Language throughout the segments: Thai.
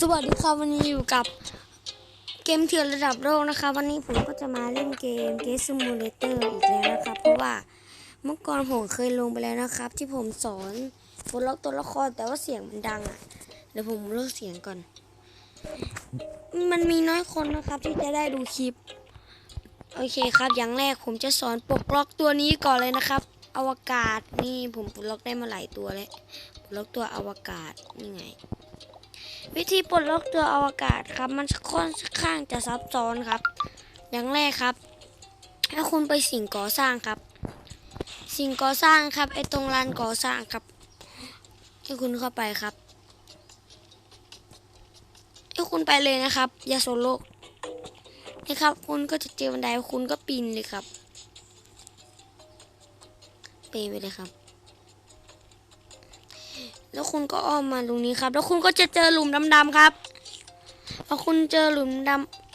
สวัสดีครับวันนี้อยู่กับเกมเถื่อนระดับโลกนะคะ วันนี้ผมก็จะมาเล่นเกมเกมซิมูเลเตอร์อีกแล้วนะครับเพราะว่าเมื่อก่อนผมเคยลงไปแล้วนะครับ ที่ผมสอนปลดล็อกตัวละครแต่ว่าเสียงมันดังอะเดี๋ยวผมลดเสียงก่อน มันมีน้อยคนนะครับที่จะได้ดูคลิป โอเคครับ อย่างแรกผมจะสอนปลดล็อกตัวนี้ก่อนเลยนะครับ อวกาศนี่ผมปลดล็อกได้มาหลายตัวแล้วปลดล็อกตัวอวกาศนี่ไง วิธีปลดล็อกตัวอวกาศครับ มันค่อนข้างจะซับซ้อนครับ อย่างแรกครับให้คุณไปสิ่งก่อสร้างครับ สิ่งก่อสร้างครับไอตรงลานก่อสร้างครับให้คุณเข้าไปครับให้คุณไปเลยนะครับอย่าโซโลกนี่ครับ คุณก็จะเจอบันไดคุณก็ปีนเลยครับปีนไปเลยครับ แล้วคุณก็อ้อมมาตรงนี้ครับ แล้วคุณก็จะเจอหลุมดำๆครับพอคุณเจอหลุมด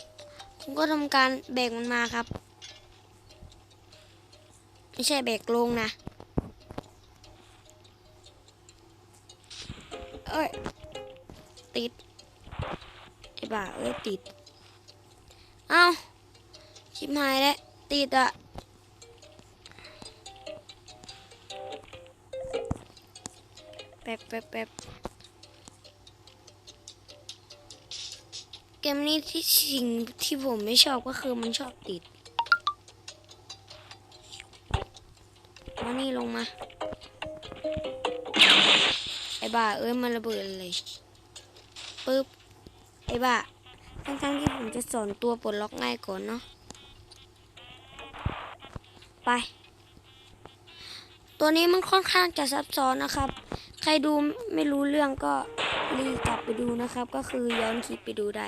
ำคุณก็ทำการแบกมันมาครับ ไม่ใช่แบกลงนะเอ้ยติดไอ้บ่าเอ้ยติด เอ้าชิบหายแล้วติดอะ ป๊บแป๊บแป๊บเกมนี้ที่สิ่งที่ผมไม่ชอบก็คือมันชอบติด มานี่ลงมา ไอ้บ้า เอ้ย มันระเบิดเลยปึ๊บ ไอ้บ้า ทั้งๆที่ผมจะสอนตัวปลดล็อกง่ายก่อนเนาะ ไป ตัวนี้มันค่อนข้างจะซับซ้อนนะครับ ใครดูไม่รู้เรื่องก็รีกลับไปดูนะครับ ก็คือย้อนคลิปไปดูได้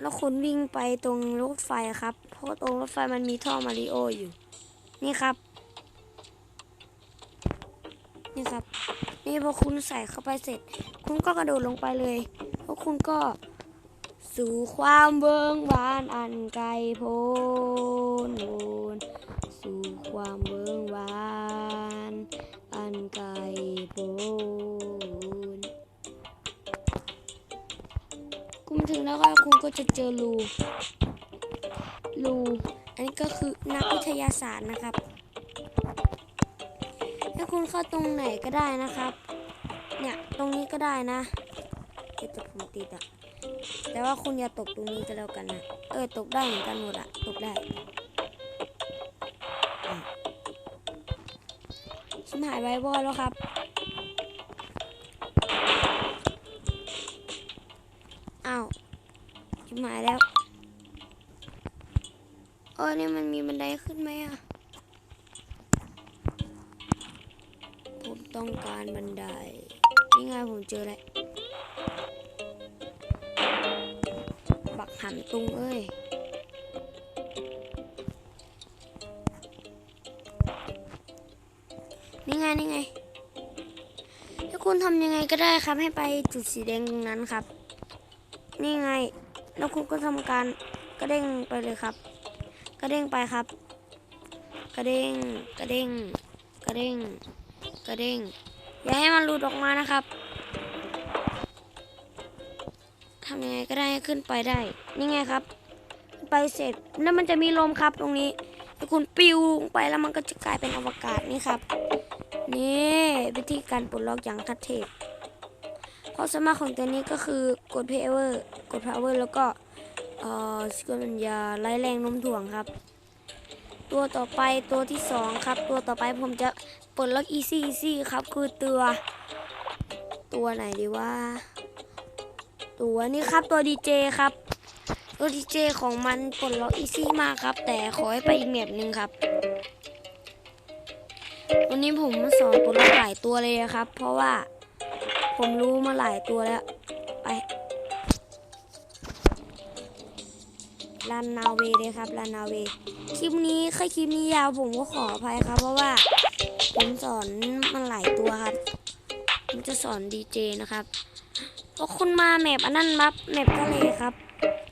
แล้วคุณวิ่งไปตรงรถไฟครับ เพราะตรงรถไฟมันมีท่อมาริโออยู่ นี่ครับ นี่ครับ นี่พอคุณใส่เข้าไปเสร็จ คุณก็กระโดดลงไปเลยแล้วคุณก็สู่ความเบิงบานอันไกลโพ้น ความเบิงบาน อันไกลโพ้นคุณถึงแล้วก็คุณก็จะเจอรูรูอันนี้ก็คือนักวิทยาศาสตร์นะครับให้คุณเข้าตรงไหนก็ได้นะครับ เนี่ยตรงนี้ก็ได้นะเดี๋ยวแต่ผมติดอะแต่ว่าคุณอย่าตกตรงนี้ก็แล้วกันนะ เออตกได้เหมือนกันหมดอะตกได้ ชิมหายไวบอลแล้วครับ อ้าวชิมหายแล้วเออนี่มันมีบันไดขึ้นไหมอะผมต้องการบันได นี่ไงผมเจอแล้ว บักหันตุงเอ้ย นี่ไงนี่ไงถ้าคุณทำยังไงก็ได้ครับ ให้ไปจุดสีแดงตรงนั้นครับ นี่ไง แล้วคุณก็ทำการกระเด้งไปเลยครับ กระเด้งไปครับ กระเด้งกระเด้งกระเด้งกระเด้งอย่าให้มันหลุดออกมานะครับทำยังไงก็ได้ขึ้นไปได้ นี่ไงครับ ไปเสร็จแล้วมันจะมีลมครับตรงนี้ถ้าคุณปิวลงไปแล้วมันก็จะกลายเป็นอวกาศนี่ครับ นี่วิธีการปลดล็อกอย่างคัดเทพความสามารถของตัวนี้ก็คือกด power กด power แล้วก็เอ่อสกุลยาไล่แรงโน้มถ่วงครับ ตัวต่อไปตัวที่สองครับ ตัวต่อไปผมจะปลดล็อก easy easy ครับ คือตัวตัวไหนดีว่าตัวนี้ครับตัวดีเจครับ ตัวดีเจของมันปลดล็อกอีซี่มากครับ แต่ขอให้ไปอีกแมปหนึ่งครับ วันนี้ผมมาสอนปลดล็อกหลายตัวเลยนะครับ เพราะว่าผมรู้มาหลายตัวแล้ว ไปลานนาเวเลยครับลานนาเว คลิปนี้ค่คลิปนี้ยาวผมก็ขออภัยครับ เพราะว่าผมสอนมันหลายตัวครับผมจะสอนดีเจนะครับพอคุณมาแมปอันนั้นมับแมปทะเลครับ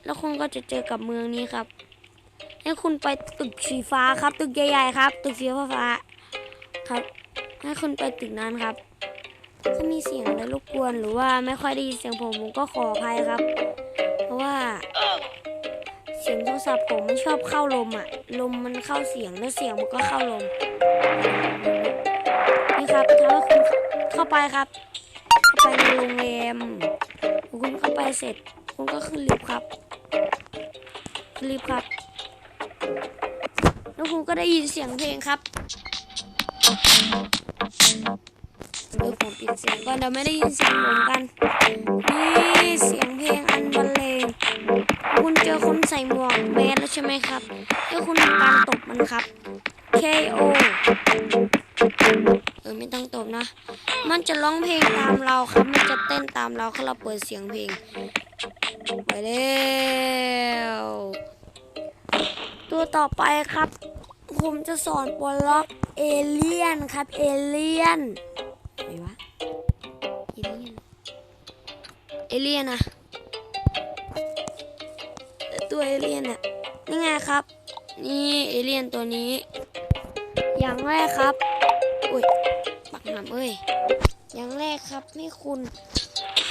แล้วคุณก็จะเจอกับเมืองนี้ครับ ให้คุณไปตึกสีฟ้าครับ ตึกใหญ่ๆครับ ตึกสีฟ้า ครับ ให้คุณไปตึกนั้นครับ ถ้ามีเสียงอะไรรบกวนหรือว่าไม่ค่อยได้ยินเสียงผมผมก็ขออภัยครับ เพราะว่าเสียงโทรศัพท์ผมไม่ชอบเข้าลมอะลมมันเข้าเสียงแล้วเสียงมันก็เข้าลมนี่ครับถ้าว่าคุณเข้าไปครับ เข้าไปในโรงแรมคุณเข้าไปเสร็จ คุณก็ขึ้นลิฟต์ครับขึ้นลิฟต์ครับ แล้วคุณก็ได้ยินเสียงเพลงครับ เดี๋ยวผมปิดเสียงก่อนเดี๋ยวไม่ได้ยินเสียงผมกันนี่เสียงเพลงอันบรรเลงคุณเจอคนใส่หมวกแมสแล้วใช่ไหมครับให้คุณทำการตบมันครับ KO เออไม่ต้องตบนะ มันจะร้องเพลงตามเราครับ มันจะเต้นตามเราถ้าเราเปิดเสียงเพลงไปแล้วตัวต่อไปครับ ผมจะสอนปลดล็อกเอเลี่ยนครับ เอเลี่ยนไหนวะ เอเลี่ยน เอเลี่ยนอะตัวเอเลี่ยนอะนี่ไงครับ นี่เอเลี่ยนตัวนี้ อย่างแรกครับ อุ้ยปักหนำเอ้ย อย่างแรกครับให้คุณ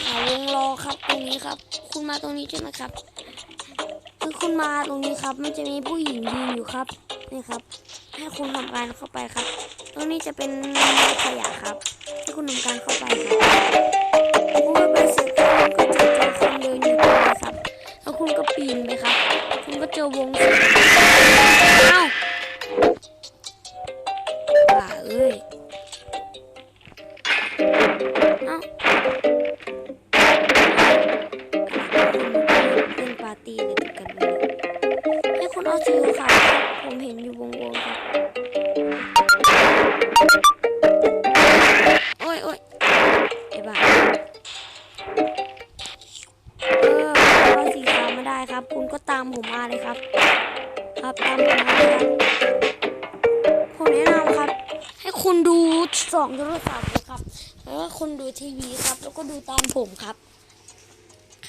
หาวงรอครับตรงนี้ครับ คุณมาตรงนี้ใช่ไหมครับคือคุณมาตรงนี้ครับ มันจะมีผู้หญิงยืนอยู่ครับ นี่ครับ ให้คุณทำการเข้าไปครับ ตรงนี้จะเป็นขยะครับ ให้คุณทำการเข้าไปครับคุณก็ไปเสร็จคุณก็จะเจอคนเดินอยู่ตรงนี้ครับ แล้วคุณก็ปีนไปครับ คุณก็เจอวงสีเอ้า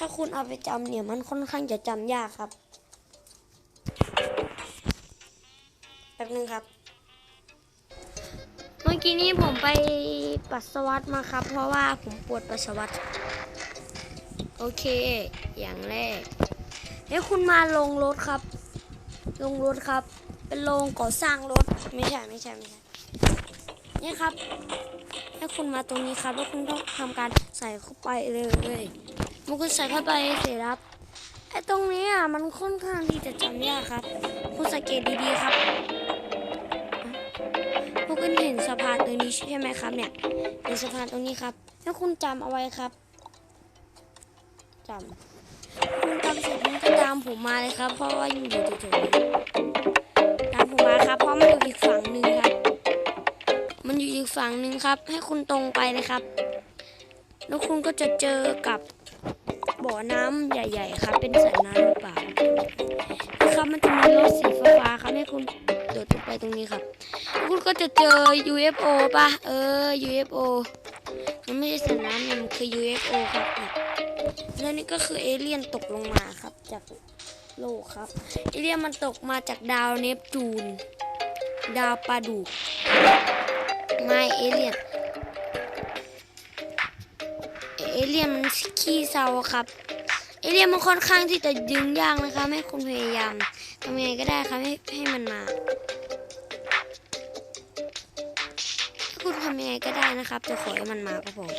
ถ้าคุณเอาไปจำเนี่ยมันค่อนข้างจะจำยากครับแป๊บนึงครับ เมื่อกี้นี้ผมไปปัสสาวะมาครับ เพราะว่าผมปวดปัสสาวะโอเค อย่างแรกให้คุณมาลงรถครับ ลงรถครับ เป็นโรงก่อสร้างรถ ไม่ใช่ไม่ใช่ไม่ใช่นี่ครับ ให้คุณมาตรงนี้ครับ แล้วคุณต้องทำการใส่เข้าไปเลยเลย มื่อคุณใส่เข้าไปเสร็จครับไอ้ตรงนี้อะมันค่อนข้างที่จะจำยากครับ คุณสังเกตดีๆครับพวกคุณเห็นสะพานตรงนี้ใช่ไหมครับ เนี่ยเป็นสะพานตรงนี้ครับให้คุณจำเอาไว้ครับจำคุณจำเสร็จคุณก็ตามผมมาเลยครับ เพราะว่าอยู่อยู่เฉยๆตามผมมาครับ เพราะมันอยู่อีกฝั่งหนึ่งครับ มันอยู่อีกฝั่งหนึ่งครับ ให้คุณตรงไปเลยครับ แล้วคุณก็จะเจอกับ บ่อน้ำใหญ่ ๆ ครับ เป็นสระน้ำหรือเปล่านะครับมันจะมีรถสีฟ้าๆครับให้คุณโดดลงไปตรงนี้ครับ คุณก็จะเจอ UFO ป่ะ เออ UFO มันไม่ใช่สระน้ำเนี่ยมันคือ UFO ครับแล้วนี่ก็คือเอเลี่ยนตกลงมาครับ จากโลกครับ เอเลี่ยนมันตกมาจากดาวเนปจูน ดาวปลาดุกไม่เอเลี่ยน เอเลี่ยนมันขี้เศร้าครับ เอเลี่ยนมันค่อนข้างที่จะดึงยากนะคะให้คุณพยายามทำยังไงก็ได้ครับให้ให้มันมาถ้าคุณทำยังไงก็ได้นะครับ จะขอให้มันมาก็พอโอ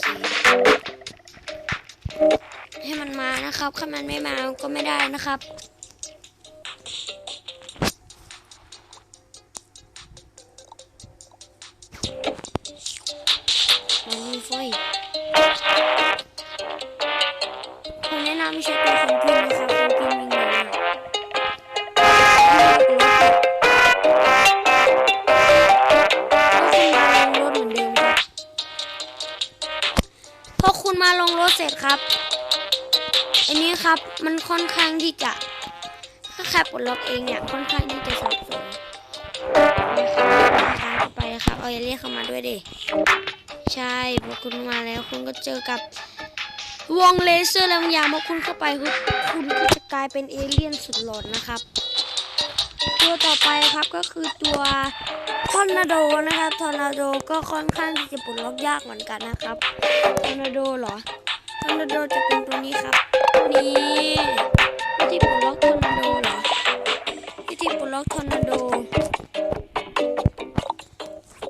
เคให้มันมานะครับถ้ามันไม่มาก็ไม่ได้นะครับ คุณมาลงรถเสร็จครับ อันนี้ครับมันค่อนข้างที่จะถ้าใครปลดล็อกเองเนี่ยค่อนข้างที่จะสับสนนะครับทางเข้าไปนะครับเอาเอเลี่ยนเข้ามาด้วยดิใช่พอคุณมาแล้วคุณก็เจอกับวงเลเซอร์แล้วบางอย่างเมื่อคุณเข้าไปคุณก็จะกลายเป็นเอเลี่ยนสุดหลอนนะครับ ตัวต่อไปครับก็คือตัวทอร์นาโดนะครับทอร์นาโดก็ค่อนข้างที่จะปลดล็อกยากเหมือนกันนะครับทอร์นาโดเหรอทอร์นาโดจะเป็นตัวนี้ครับนี่วิธีปลดล็อกทอร์นาโดเหรอวิธีปลดล็อกทอร์นาโด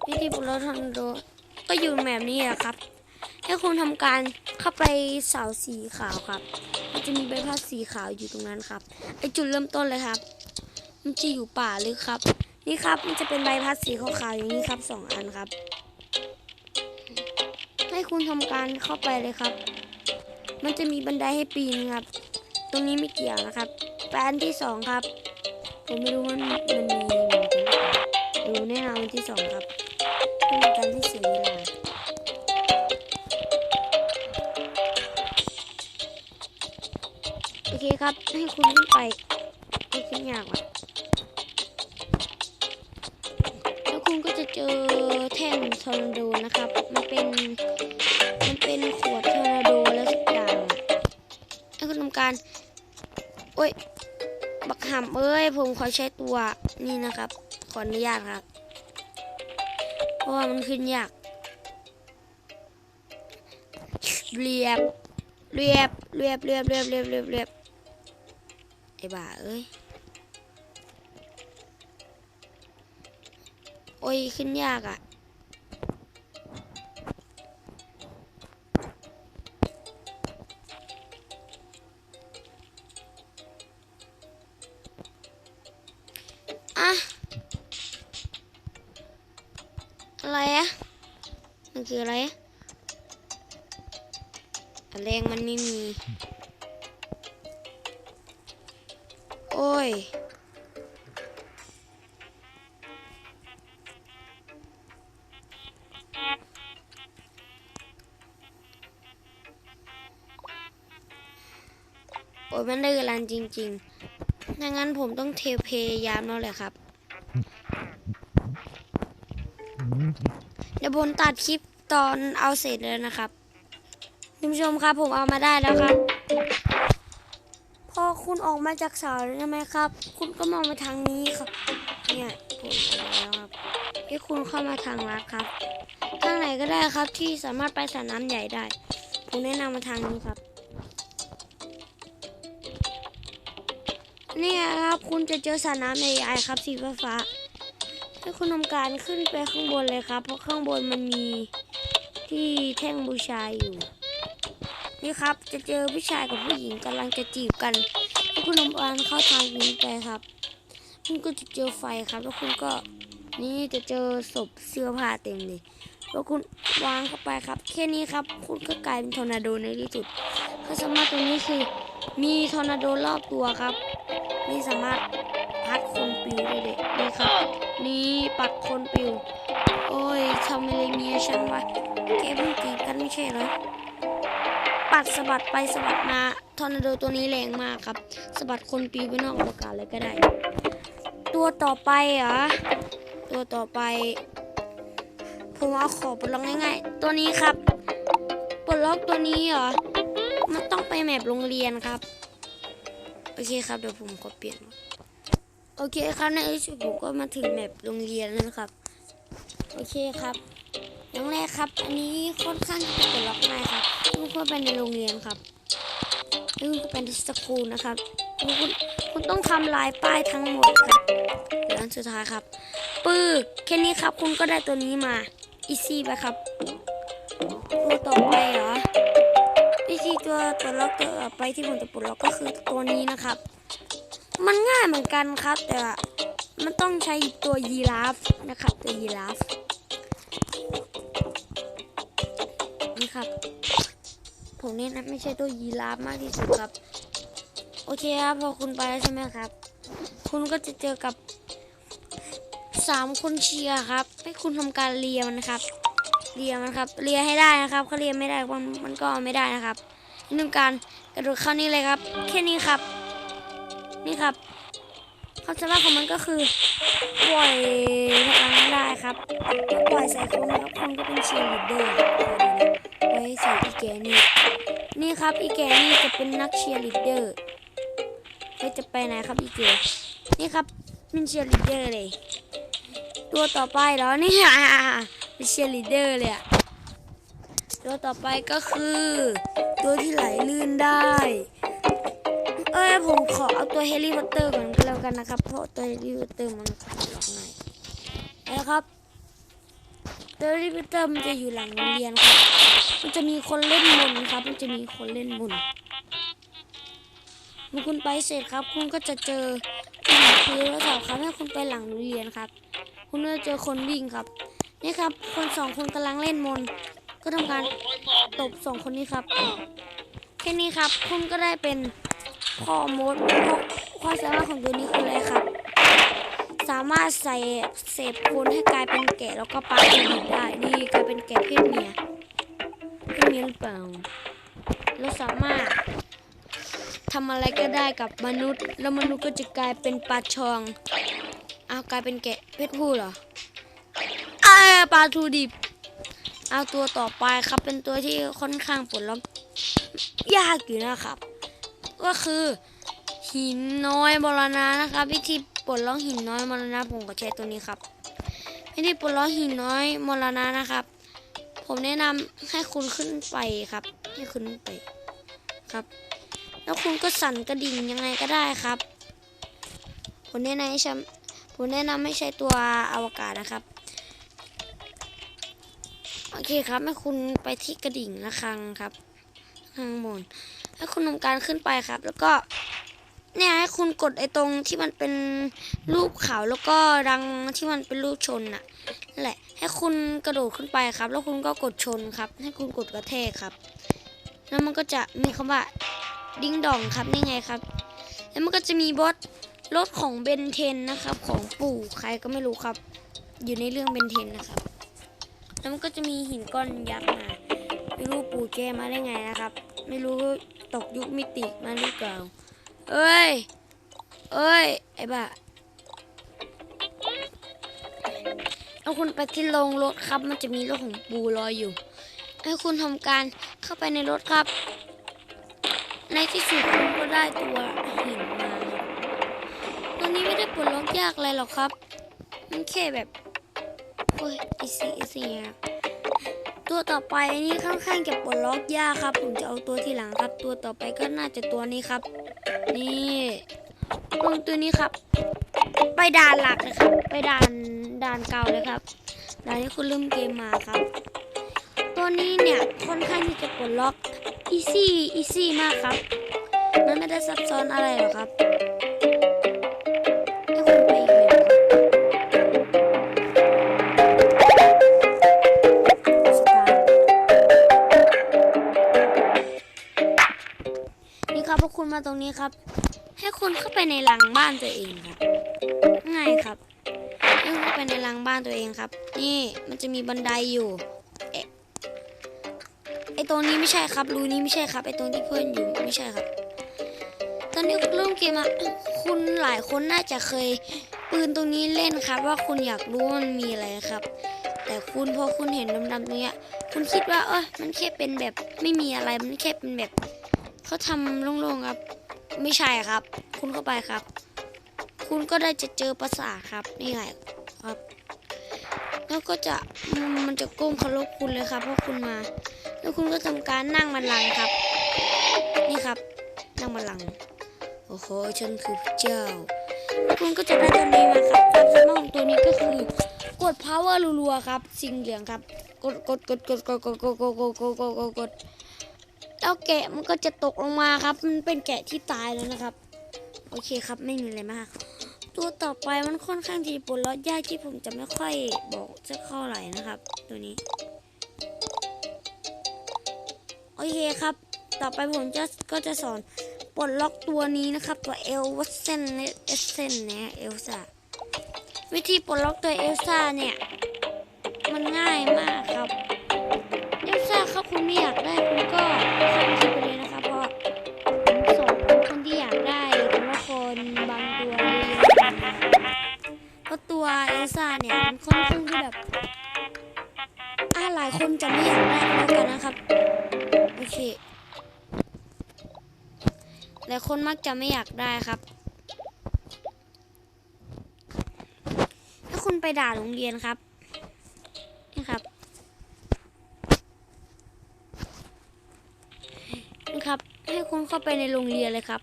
วิธีปลดล็อกทอร์นาโดก็อยู่แบบนี้แหละครับ ให้คุณทำการเข้าไปเสาสีขาวครับมันจะมีใบพัดสีขาวอยู่ตรงนั้นครับไอจุดเริ่มต้นเลยครับ มันจะอยู่ป่าลึกครับ นี่ครับมันจะเป็นใบพัดสีขาวๆอย่างนี้ครับสองอันครับ ให้คุณทำการเข้าไปเลยครับ มันจะมีบันไดให้ปีนครับ ตรงนี้ไม่เกี่ยวนะครับแปอันที่สองครับ ผมไม่รู้ว่ามันมันมีเหมือนกันหรือเปล่าดูแน่นอนที่สองครับเพื่อเป็นการที่เสียเวลาโอเคครับ ให้คุณขึ้นไป ตรยากว่ะแล้วคุณก็จะเจอแท่งทอร์นาโดนะครับ มันเป็น มันเป็นขวดทอร์นาโดแล้วสักอย่างแล้คุณทำการโอ้ย บักหำเอ้ย ผมขอใช้ตัวนี่นะครับ ขออนุญาตครับ เพราะว่ามันขึ้นยาก เรียบ เรียบ เรียบ เรียบ เรียบ เรียบ เรียบเรียบไอ้บ่าเอ้ย อ้ยขึ้นยากอะ่ะอะอะไรอะมันคืออะไรอะแรงมันไม่มี โอ้ย มันได้รันจริงๆดังนั้นผมต้องเทพยามแล้วแหละครับ เดี๋ยวบนตัดคลิปตอนเอาเสร็จแล้วนะครับท่านผู้ชมครับผมเอามาได้แล้วครับ พอคุณออกมาจากเสาแล้วใช่ไหมครับ คุณก็มองมาทางนี้ครับ เนี่ยผมออกมาแล้วครับให้คุณเข้ามาทางลัดครับ ทางไหนก็ได้ครับที่สามารถไปสระน้ำใหญ่ได้ ผมแนะนำมาทางนี้ครับ เนี่ยครับ คุณจะเจอสระน้ำใหญ่ๆครับ สีฟ้าๆให้คุณทำการขึ้นไปข้างบนเลยครับ เพราะข้างบนมันมีที่แท่งบูชาอยู่ นี่ครับจะเจอผู้ชายกับผู้หญิงกำลังจะจีบกันให้คุณนมอานเข้าทางนี้ไปครับ คุณก็จะเจอไฟครับแล้วคุณก็นี่จะเจอศพเสื้อผ้าเต็มเลยแล้วคุณวางเข้าไปครับ แค่นี้ครับ คุณก็กลายเป็นทอร์นาโดในที่สุดก็สามารถตรงนี้คือมีทอร์นาโดรอบตัวครับ นี่สามารถพัดคนปิวได้เลยนี่ครับ นี่ปัดคนปิว โอ้ยทำอะไรเมียฉันวะแกเพิ่งจีกันไม่ใช่เหรอ ปัดสะบัดไปสะบัดมา ทอร์นาโดตัวนี้แรงมากครับสะบัดคนปีไปนอกอวกาศเลยก็ได้ ตัวต่อไปเหรอตัวต่อไป ผมเอาขอปลดล็อกง่ายๆ ตัวนี้ครับ ปลดล็อกตัวนี้เหรอ มันต้องไปแมปโรงเรียนครับ เคครับเดี๋ยวผมขอเปลี่ยน โอเคครับในที่สุดผมก็มาถึงแมปโรงเรียนแล้วนะครับ โอเคครับอย่างแรกครับ อันนี้ค่อนข้างจะล็อกง่ายครับคุณเข้าไปในโรงเรียนครับแล้วคุณเป็นที่สกูลนะครับ คุณคุณต้องทำลายป้ายทั้งหมดครับเดี๋ยวอันสุดท้ายครับปื้อแค่นี้ครับ คุณก็ได้ตัวนี้มาอีซี่ไปครับตัวต่อไปเหรอ วิธีตัวปลดล็อกตัวไปที่ผมจะปลดล็อกก็คือตัวนี้นะครับ มันง่ายเหมือนกันครับ แต่มันต้องใช้ตัวยีราฟนะครับ ตัวยีราฟนี่ครับ ผมนี่นะไม่ใช่ตัวยีราฟมากที่สุดครับ โอเคครับพอคุณไปแล้วใช่ไหมครับ คุณก็จะเจอกับสามคนเชียร์ครับ ให้คุณทำการเลียมันนะครับเลียมันครับเลียให้ได้นะครับเขาเลียไม่ได้มันมันก็ไม่ได้นะครับ ทำการกระโดดเข้านี่เลยครับ แค่นี้ครับ นี่ครับความสามารถของมันก็คือปล่อยพลังได้ครับถ้าปล่อยใส่คนนะครับคนก็เป็นเชียร์ลีดเดอร์คอยดูนะไว้ใส่อีแกนี่นี่ครับอีแกนี่จะเป็นนักเชียร์ลีดเดอร์เฮ้ยจะไปไหนครับอีแกนี่ครับเป็นเชียร์ลีดเดอร์เลย ตัวต่อไปแล้วนี่เป็นเชียร์ลีดเดอร์เลยอะ ตัวต่อไปก็คือ ตัวที่ไหลลื่นได้ เอ้ยผมขอเอาตัวเฮลิคอปเตอร์ก่อนก็แล้วกันนะครับ เพราะตัวเฮลิคอปเตอร์มันขับล็อกง่ายนะครับตัวเฮลิคอปเตอร์มันจะอยู่หลังโรงเรียนครับ มันจะมีคนเล่นมนครับ มันจะมีคนเล่นมนเมื่อคุณไปเสร็จครับ คุณก็จะเจอคุยโทรศัพท์ครับให้คุณไปหลังโรงเรียนครับ คุณจะเจอคนวิ่งครับ นี่ครับ คนสองคนกำลังเล่นมน ก็ทำการตบสองคนนี้ครับ แค่นี้ครับ คุณก็ได้เป็นพ่อมดเพราะความสามารถของตัวนี้คืออะไรครับ สามารถใส่เศษคนให้กลายเป็นแกะแล้วก็ปลาเป็นหินได้ นี่กลายเป็นแกะเพศเมียเพศเมียหรือเปล่าเราสามารถทำอะไรก็ได้กับมนุษย์ แล้วมนุษย์ก็จะกลายเป็นปลาชองเอากลายเป็นแกะเพศผู้เหรออ้ปลาทูดิบ เอาตัวต่อไปครับเป็นตัวที่ค่อนข้างปวดล็อยากอยู่นะครับ ก็คือหินน้อยมรณะนะครับ วิธีปลดล็อกหินน้อยมรณะผมก็ใช้ตัวนี้ครับวิธีปลดล็อกหินน้อยมรณะนะครับ ผมแนะนำให้คุณขึ้นไปครับ ให้คุณขึ้นไปครับ แล้วคุณก็สั่นกระดิ่งยังไงก็ได้ครับ ผมแนะนำให้ใช้ผมแนะนำให้ใช้ตัวอวกาศนะครับ โอเคครับให้คุณไปที่กระดิ่งระฆังครับข้างบนให้คุณทำการขึ้นไปครับ แล้วก็เนี่ยให้คุณกดไอ้ตรงที่มันเป็นรูปเขาแล้วก็รังที่มันเป็นรูปชนน่ะนั่นแหละ ให้คุณกระโดดขึ้นไปครับ แล้วคุณก็กดชนครับ ให้คุณกดกระแทกครับ แล้วมันก็จะมีคำว่าดิ้งดองครับนี่ไงครับ แล้วมันก็จะมีบอสรถของเบนเทนนะครับ ของปู่ใครก็ไม่รู้ครับ อยู่ในเรื่องเบนเทนนะครับ แล้วมันก็จะมีหินก้อนยักษ์มาไม่รู้ปู่แกมาได้ไงนะครับ ไม่รู้ตกยุคมิติมาหรือเปล่าเอ้ย เอ้ย ไอ้บ้าเอาคุณไปที่โรงรถครับ มันจะมีรถของปู่รออยู่ ให้คุณทำการเข้าไปในรถครับ ในที่สุดคุณก็ได้ตัวหินมาตัวนี้ไม่ได้ปลดล็อกยากอะไรหรอกครับ มันแค่แบบ อ้ยอีซี่อีซี่ครับตัวต่อไปนี่ค่อนข้างจะปลดล็อกยากครับ ผมจะเอาตัวที่หลังครับ ตัวต่อไปก็น่าจะตัวนี้ครับ นี่ลงตัวนี้ครับ ไปด่านหลักเลยครับ ไปด่านด่านเก่าเลยครับด่านที่คุณเริ่มเกมมาครับ ตัวนี้เนี่ยค่อนข้างที่จะปลดล็อกอีซี่อีซี่มากครับ มันไม่ได้ซับซ้อนอะไรหรอกครับ ตรงนี้ครับ ให้คุณเข้าไปในหลังบ้านตัวเองครับ ง่ายครับให้เข้าไปในหลังบ้านตัวเองครับ นี่มันจะมีบันไดอยู่เอไอตรงนี้ไม่ใช่ครับ รูนี้ไม่ใช่ครับไอตรงที่เพื่อนอยู่ไม่ใช่ครับ ตอนนี้เริ่มเกมอะคุณหลายคนน่าจะเคยปืนตรงนี้เล่นครับ ว่าคุณอยากรู้มันมีอะไรครับ แต่คุณพอคุณเห็นดำๆตรงเนี้ยคุณคิดว่าเออมันแค่เป็นแบบไม่มีอะไรมันแค่เป็นแบบ เขาทำโล่งๆครับ ไม่ใช่ครับ คุณเข้าไปครับ คุณก็ได้จะเจอประสาครับนี่ไงครับ แล้วก็จะมันจะก้มเคารพคุณเลยครับเพราะคุณมา แล้วคุณก็ทำการนั่งบันลังครับ นี่ครับ นั่งบันลังโอ้โหฉันคือพระเจ้าคุณก็จะได้ตัวนี้มาครับความสามารถของตัวนี้ก็คือกด power รัวๆครับสิ่งเหลืองครับ กดกดกดกดกดกดกดกดกดกดกด กดกดแล้วแกะมันก็จะตกลงมาครับ มันเป็นแกะที่ตายแล้วนะครับ โอเคครับไม่มีอะไรมาก ตัวต่อไปมันค่อนข้างที่จะปวดล็อตยากที่ผมจะไม่ค่อยบอกจะเข้าไหลนะครับ ตัวนี้ โอเคครับ ต่อไปผมจะก็จะสอนปลดล็อกตัวนี้นะครับ ตัวเอลวัสเซนเอสเซนเนี่ยเอลซ่าวิธีปลดล็อกตัวเอลซ่าเนี่ย มันง่ายมากครับ ถ้าคุณไม่อยากได้คุณก็ข้ามคลิปไปเลยนะคะเพราะผมสองคนที่อยากได้แต่ว่าคนบางตัวเพราะตัวเอลซ่าเนี่ยมันค่อนข้างที่แบบอ่าหลายคนจะไม่อยากได้แล้วกันนะครับโอเคหลายคนมักจะไม่อยากได้ครับถ้าคุณไปด่าโรงเรียนครับ ให้คุณเข้าไปในโรงเรียนเลยครับ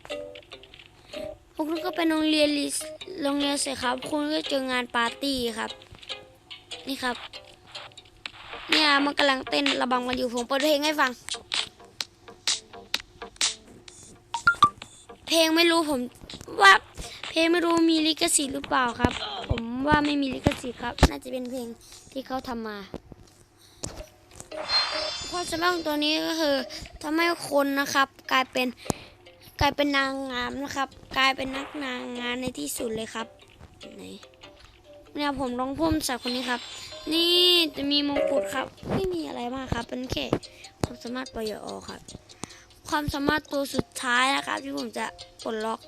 พอคุณเข้าไปโรงเรียนลิสโรงเรียนเสร็จครับ คุณก็เจองานปาร์ตี้ครับ นี่ครับ เนี่ยมันกำลังเต้นระบำกันอยู่ผมเปิดเพลงให้ฟัง เพลงไม่รู้ผมว่าเพลงไม่รู้มีลิขสิทธิ์หรือเปล่าครับ ผมว่าไม่มีลิขสิทธิ์ครับ น่าจะเป็นเพลงที่เขาทำมา ความสามารถของตัวนี้ก็คือทำให้คนนะครับ กลายเป็นกลายเป็นนางงามนะครับ กลายเป็นนักนางงามในที่สุดเลยครับไหนเนี่ยผมลองพุ่มใส่คนนี้ครับ นี่จะมีมงกุฎครับ ไม่มีอะไรมากครับ เป็นแค่ความสามารถปยอครับ ความสามารถตัวสุดท้ายนะครับ ที่ผมจะปลดล็อก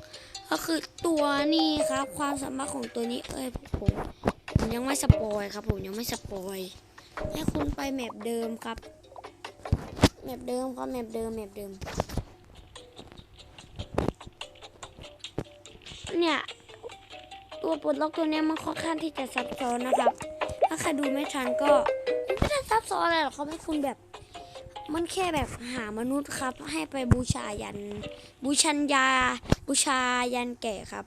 ก็คือตัวนี้ครับ ความสามารถของตัวนี้เอ้ยผมผมยังไม่สปอยครับ ผมยังไม่สปอยให้คุณไปแมปเดิมครับ แมปเดิมครับแมปเดิมแมปเดิม เนี่ย ตัวปลดล็อกตัวเนี้ยมันค่อนข้างที่จะซับซ้อนนะครับ ถ้าใครดูไม่ทันก็มันไม่ได้ซับซ้อนอะไรหรอกเขาให้คุณแบบ มันแค่แบบหามนุษย์ครับ ให้ไปบูชายัน บูชัญญาบูชายันแก่ครับ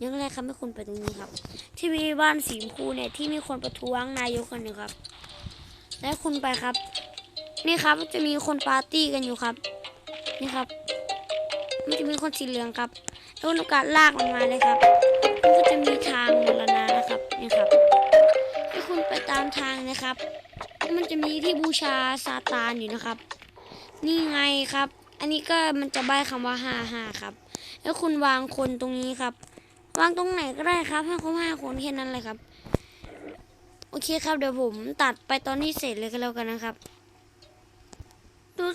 ยังไงครับให้คุณไปตรงนี้ครับ ที่มีบ้านสีชมพูเนี่ยที่มีคนประท้วงนายกคนหนึ่งครับ และคุณไปครับ นี่ครับจะมีคนปาร์ตี้กันอยู่ครับ นี่ครับ มันจะมีคนสีเหลืองครับ แล้วคุณโอกาสลากมันมาเลยครับมันก็จะมีทางมรณะนะครับ นี่ครับ ให้คุณไปตามทางนะครับ มันจะมีที่บูชาซาตานอยู่นะครับ นี่ไงครับ อันนี้ก็มันจะใบคำว่าห้าห้าครับ แล้วคุณวางคนตรงนี้ครับ วางตรงไหนก็ได้ครับ ให้ครบห้าคนแค่นั้นเลยครับ โอเคครับเดี๋ยวผมตัดไปตอนที่เสร็จเลยก็แล้วกันนะครับ